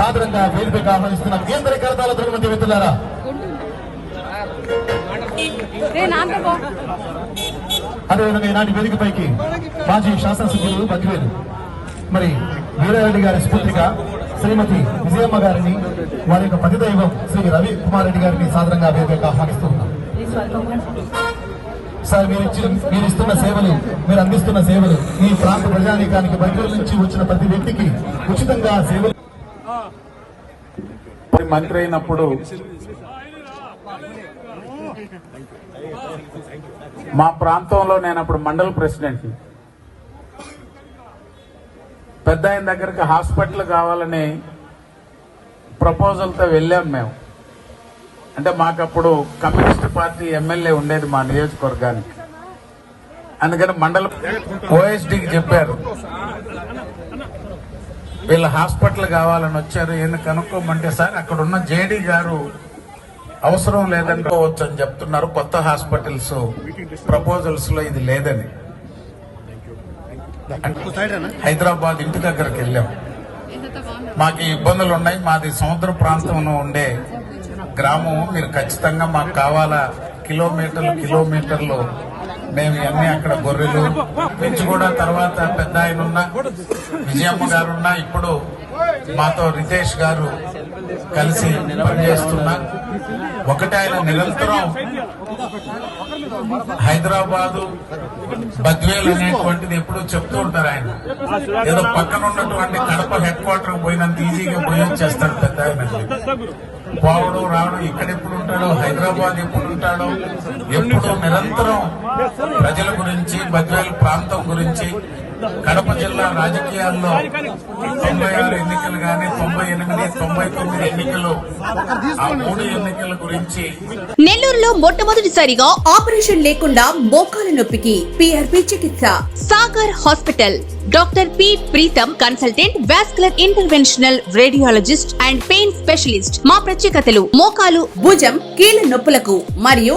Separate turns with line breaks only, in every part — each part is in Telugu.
సాదరంగా వేదికగా ఆహ్వానిస్తున్న కేంద్ర కరతాల మంది మిత్రులారా. అదేవిధంగా ఈనాటి వేదికపైకి మాజీ శాసనసభ్యులు బద్వేలు మరి వీరారెడ్డి గారి స్ఫూర్తిగా శ్రీమతి విజయమ్మ గారిని వారి యొక్క పతిదైవం శ్రీ రవి కుమార్ రెడ్డి గారిని సాదరంగా వేదికగా ఆహ్వానిస్తూ సార్ మీరు ఇచ్చిన మీరు ఇస్తున్న సేవలు మీరు అందిస్తున్న సేవలు ఈ ప్రాంత ప్రజానీకానికి బద్వేలు నుంచి వచ్చిన ప్రతి వ్యక్తికి ఉచితంగా సేవలు
మంత్రి అయినప్పుడు మా ప్రాంతంలో నేను అప్పుడు మండల ప్రెసిడెంట్ పెద్ద ఆయన దగ్గరికి హాస్పిటల్ కావాలని ప్రపోజల్తో వెళ్ళాం మేము. అంటే మాకప్పుడు కమ్యూనిస్ట్ పార్టీ ఎమ్మెల్యే ఉండేది మా నియోజకవర్గానికి. అందుకని మండల ఓఎస్డీకి చెప్పారు. వీళ్ళ హాస్పిటల్ కావాలని వచ్చారు ఏంది కనుక్కోమంటే సార్ అక్కడ ఉన్న జేడీ గారు అవసరం లేదనుకోవచ్చు అని చెప్తున్నారు. కొత్త హాస్పిటల్స్ ప్రపోజల్స్లో ఇది లేదని. హైదరాబాద్ ఇంటి దగ్గరకు వెళ్ళాం. మాకు ఈ ఇబ్బందులు ఉన్నాయి. మాది సముద్ర ప్రాంతంలో ఉండే గ్రామం మీరు ఖచ్చితంగా మాకు కావాలా? కిలోమీటర్లు కిలోమీటర్లు మేము ఇవన్నీ అక్కడ గొర్రెలు పెంచి కూడా తర్వాత పెద్ద ఆయన ఉన్నా విజయమ్మ గారు ఉన్నా ఇప్పుడు మాతో రితేష్ గారు కలిసి పనిచేస్తున్నా ఒకటి ఆయన నిరంతరం హైదరాబాదు బద్వేల్ అనేటువంటిది ఎప్పుడూ చెప్తూ ఉంటారు ఆయన. ఏదో పక్కన ఉన్నటువంటి కడప హెడ్ క్వార్టర్ పోయినంత ఈజీగా పోయి వచ్చేస్తాడు పెద్ద ఆయన. పోవడం రావడం ఇక్కడ ఎప్పుడు ఉంటాడో హైదరాబాద్ ఎప్పుడు ఉంటాడో ఎప్పుడు నిరంతరం ప్రజల గురించి బద్వేల్ ప్రాంతం గురించి కడప జిల్లా రాజకీయాల్లో తొంభై ఆరు ఎన్నికలు గాని తొంభై ఎనిమిది తొంభై తొమ్మిది ఎన్నికలు ఆ మూడు ఎన్నికల గురించి
నెల్లూరులో మొట్టమొదటిసారిగా ఆపరేషన్ లేకుండా మోకాల నొప్పికి పిఆర్పి చికిత్స. Sagar hospital. Doctor P Preetham consultant vascular interventional radiologist and pain specialist. మా ప్రత్యేకతలు మోకాలు భుజం కీళ్ళ నొప్పులకు మరియు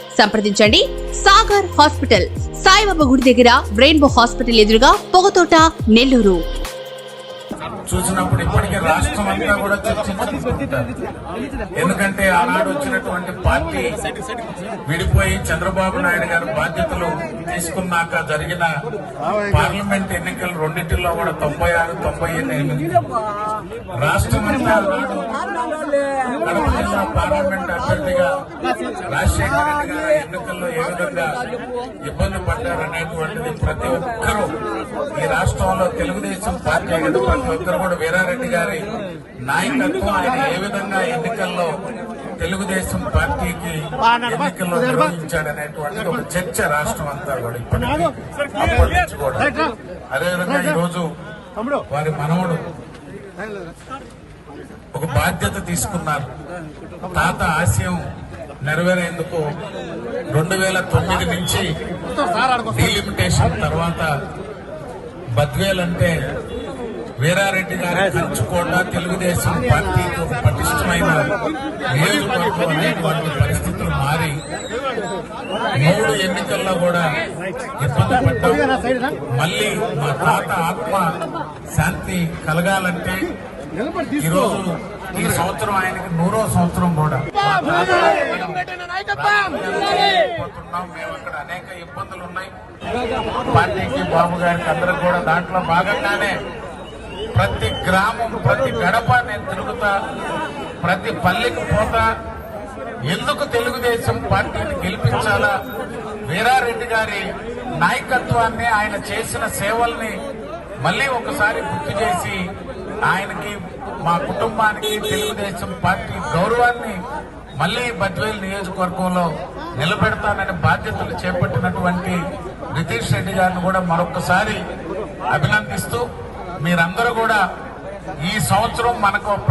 సంప్రదించండి. సాగర్ హాస్పిటల్ సాయిబాబా గుడి దగ్గర రెయిన్బో హాస్పిటల్ ఎదురుగా పొగతోట నెల్లూరు.
చూసినప్పుడు ఇప్పటికే రాష్ట్రం అంతా కూడా చర్చించుకుంటారు ఎందుకంటే ఆనాడు వచ్చినటువంటి పార్టీ విడిపోయి చంద్రబాబు నాయుడు గారు బాధ్యతలు తీసుకున్నాక జరిగిన పార్లమెంట్ ఎన్నికలు రెండింటిలో కూడా తొంభై ఆరు తొంభై ఎనిమిది. రాష్ట్రం అంతా తెలంగాణ పార్లమెంట్ అభ్యర్థిగా రాజశేఖర రెడ్డి గారు ఎన్నికల్లో ఏ విధంగా ఇబ్బంది పడ్డారనేటువంటిది ప్రతి ఒక్కరూ ఈ రాష్ట్రంలో తెలుగుదేశం పార్టీ ప్రతి ఒక్కరు కూడా వీరారెడ్డి గారి నాయకత్వం ఆయన ఏ విధంగా ఎన్నికల్లో తెలుగుదేశం పార్టీకి ఎన్నికల్లో నిర్వహించాడనేటువంటిది ఒక చర్చ రాష్ట్రం అంతా కూడా ఇప్పటికీ అప్పటి నుంచి కూడా అదేవిధంగా ఈరోజు వారి మనవడు ఒక బాధ్యత తీసుకున్నారు. తాత ఆశయం నెరవేరేందుకు రెండు వేల తొమ్మిది నుంచి డీలిమిటేషన్ తర్వాత బద్వేలంటే వీరారెడ్డి గారి కంచుకోట తెలుగుదేశం పార్టీకి ఒక పటిష్టమైన నియోజకవర్గం అనేటువంటి పరిస్థితులు మారి మూడు ఎన్నికల్లో కూడా ఇబ్బంది పడ్డాం మళ్ళీ మా తాత ఆత్మ శాంతి కలగాలంటే ఈ ఈ సంవత్సరం ఆయనకి నూరో సంవత్సరం కూడా. పోతున్నాం. మేము ఇక్కడ అనేక ఇబ్బందులు ఉన్నాయి. పార్టీకి బాబు గారికి అందరికి కూడా దాంట్లో భాగంగానే ప్రతి గ్రామం ప్రతి గడప నేను తిరుగుతా ప్రతి పల్లెకి పోతా. ఎందుకు తెలుగుదేశం పార్టీని గెలిపించాలా? వీరారెడ్డి గారి నాయకత్వాన్ని ఆయన చేసిన సేవల్ని మళ్ళీ ఒకసారి గుర్తు చేసి ఆయనకి మా కుటుంబానికి తెలుగుదేశం పార్టీ గౌరవాన్ని మళ్ళీ బద్వేల్ నియోజకవర్గంలో నిలబెడతానని బాధ్యతలు చేపట్టినటువంటి నితీష్ రెడ్డి గారిని కూడా మరొకసారి అభినందిస్తూ మీరందరూ కూడా ఈ సంవత్సరం మనకు